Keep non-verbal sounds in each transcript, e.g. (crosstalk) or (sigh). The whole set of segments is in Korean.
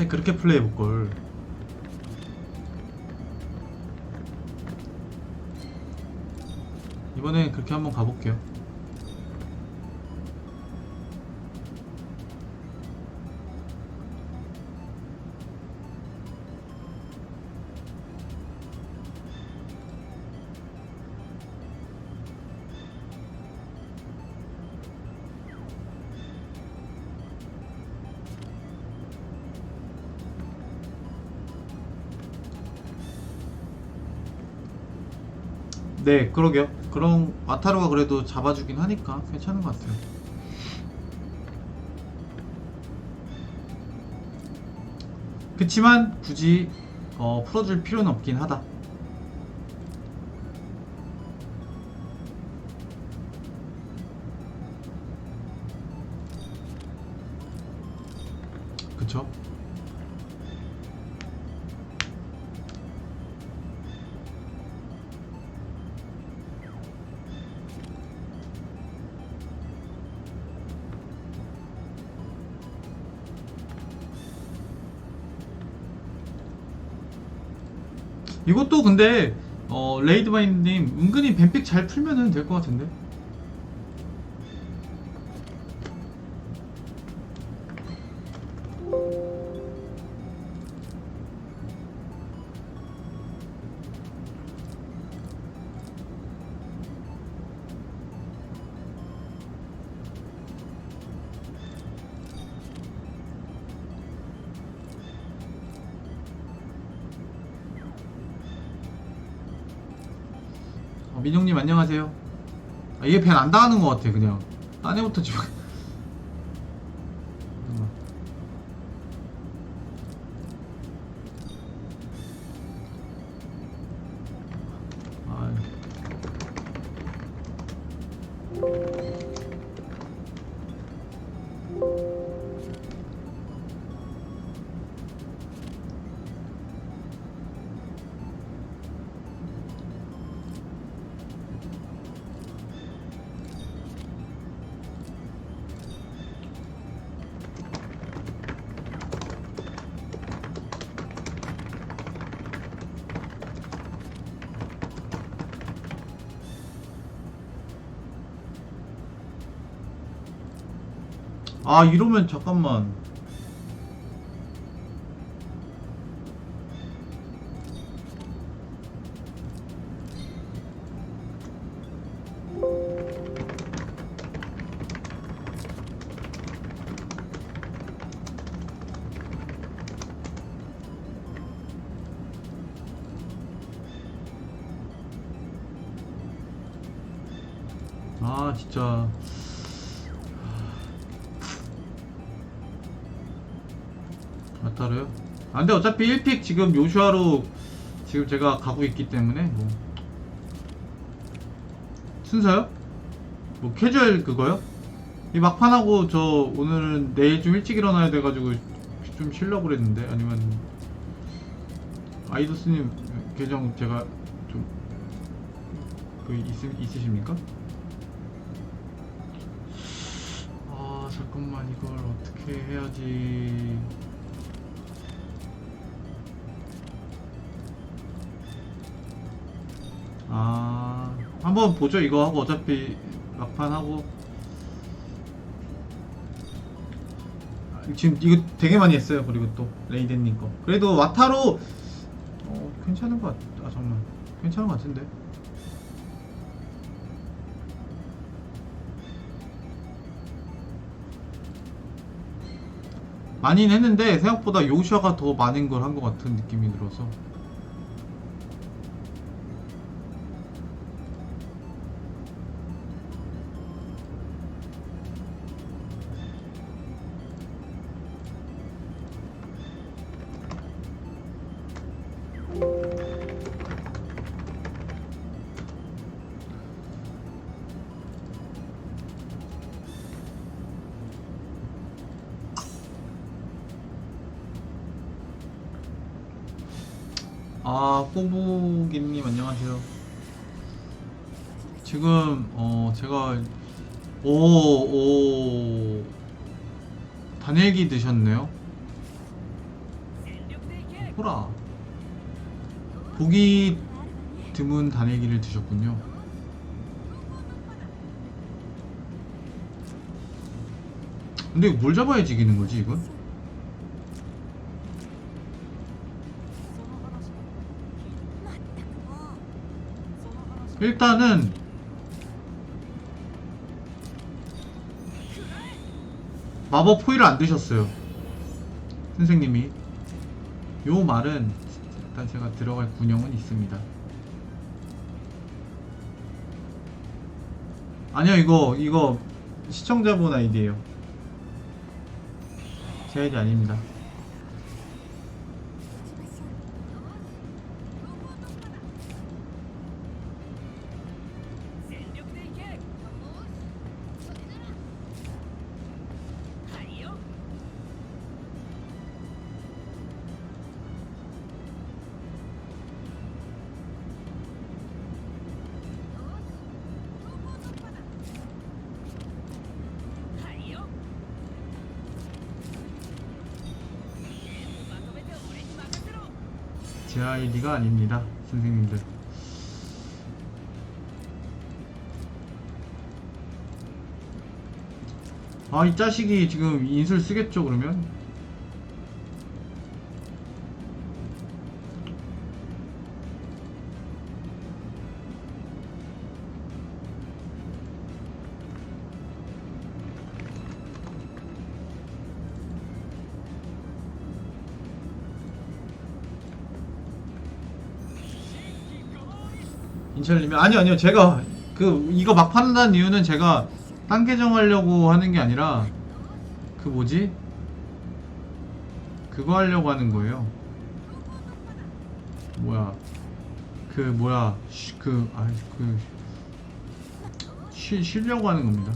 차라리 그렇게 플레이 해볼걸. 이번엔 그렇게 한번 가볼게요 네 그러게요. 그럼 아타루가 그래도 잡아주긴 하니까 괜찮은 것 같아요. 그치만 굳이 어, 풀어줄 필요는 없긴 하다. 그쵸? 이것도 근데 어, 레이드바인님 은근히 뱀픽 잘 풀면은 될 것 같은데 민용님 안녕하세요. 아, 이게 밴안 당하는 것 같아 그냥. 딴 애부터 지금 아이. 아 이러면 잠깐만 아 진짜 아타르요? 아 근데 어차피 1픽 지금 요슈아로 지금 제가 가고 있기 때문에 뭐 순서요? 뭐 캐주얼 그거요? 이 막판하고 저 오늘은 내일 좀 일찍 일어나야 돼가지고 좀 쉬려고 그랬는데 아니면 아이도스님 계정 제가 좀 그 있, 있으십니까? 아 잠깐만 이걸 어떻게 해야지 아 한번 보죠. 이거 하고 어차피 막판 하고. 아, 지금 이거 되게 많이 했어요. 그리고 또 레이덴님 거. 그래도 와타로 어 괜찮은 것 같.. 아 잠깐만 괜찮은 것 같은데. 많이는 했는데 생각보다 요샤가 더 많은 걸 한 것 같은 느낌이 들어서 아, 꼬부기님 안녕하세요. 지금 어 제가 오, 오 단일기 드셨네요. 소라 보기 드문 단일기를 드셨군요 근데 뭘 잡아야지 이기는 거지 이건? 일단은 마법 포일을 안 드셨어요. 선생님이. 요 말은 일단 제가 들어갈 군형은 있습니다. 아니요 이거 이거 시청자분 아이디에요. 제 아이디 아닙니다 제 아이디가 아닙니다 선생님들 아 이 자식이 지금 인술 쓰겠죠 그러면? 인철님이 아니요 아니요 제가 그 이거 막 판다는 이유는 제가 딴 계정 하려고 하는 게 아니라 그 뭐지? 그거 하려고 하는 거예요. 뭐야? 그 뭐야? 쉬, 그 아이 그 쉬, 쉬려고 하는 겁니다.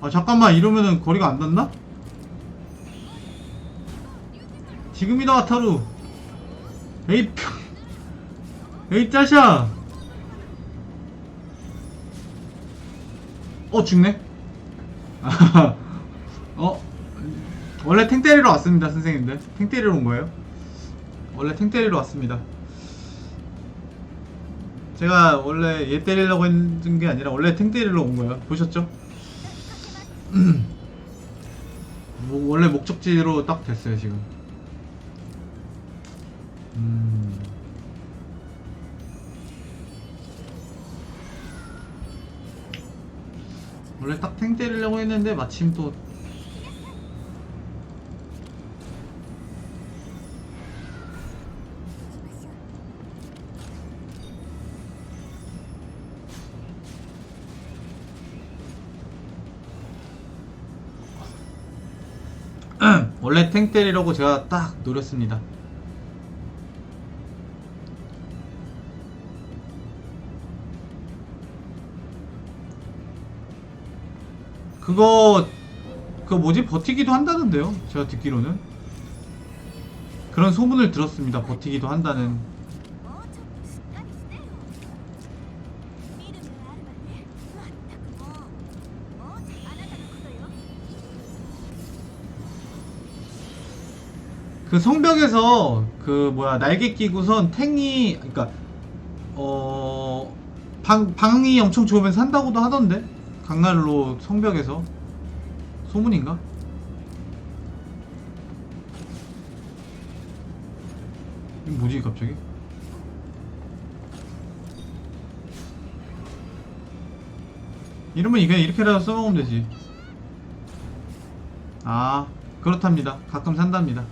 아 잠깐만 이러면은 거리가 안 닿나? 지금이다 아타루. 에이 평 에이 짜샤. 어 죽네? (laughs) 어? 원래 탱 때리러 왔습니다 선생님들. 탱 때리러 온 거예요? 원래 탱 때리러 왔습니다. 제가 원래 얘 때리려고 했던 게 아니라 원래 탱 때리러 온 거예요. 보셨죠? (clears throat) 뭐 원래 목적지로 딱 됐어요 지금 음. 원래 딱 탱 때리려고 했는데 마침 또 (clears throat) 원래 탱 때리려고 제가 딱 노렸습니다. 그거 그 뭐지? 버티기도 한다는데요? 제가 듣기로는. 그런 소문을 들었습니다. 버티기도 한다는. 그 성벽에서 그 뭐야 날개 끼고선 탱이 그러니까 어 방, 방이 엄청 좋으면 산다고도 하던데 강날로 성벽에서 소문인가? 이거 뭐지 갑자기? 이러면 그냥 이렇게라도 써먹으면 되지 아 그렇답니다 가끔 산답니다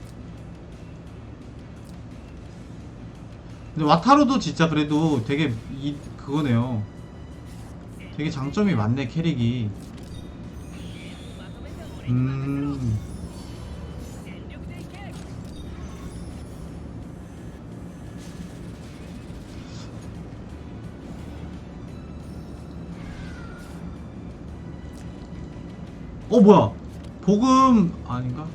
근데 와타로도 진짜 그래도 되게 이 그거네요 되게 장점이 많네 캐릭이. 음. 어 뭐야? 복음 아닌가?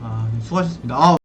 아 수고하셨습니다. 아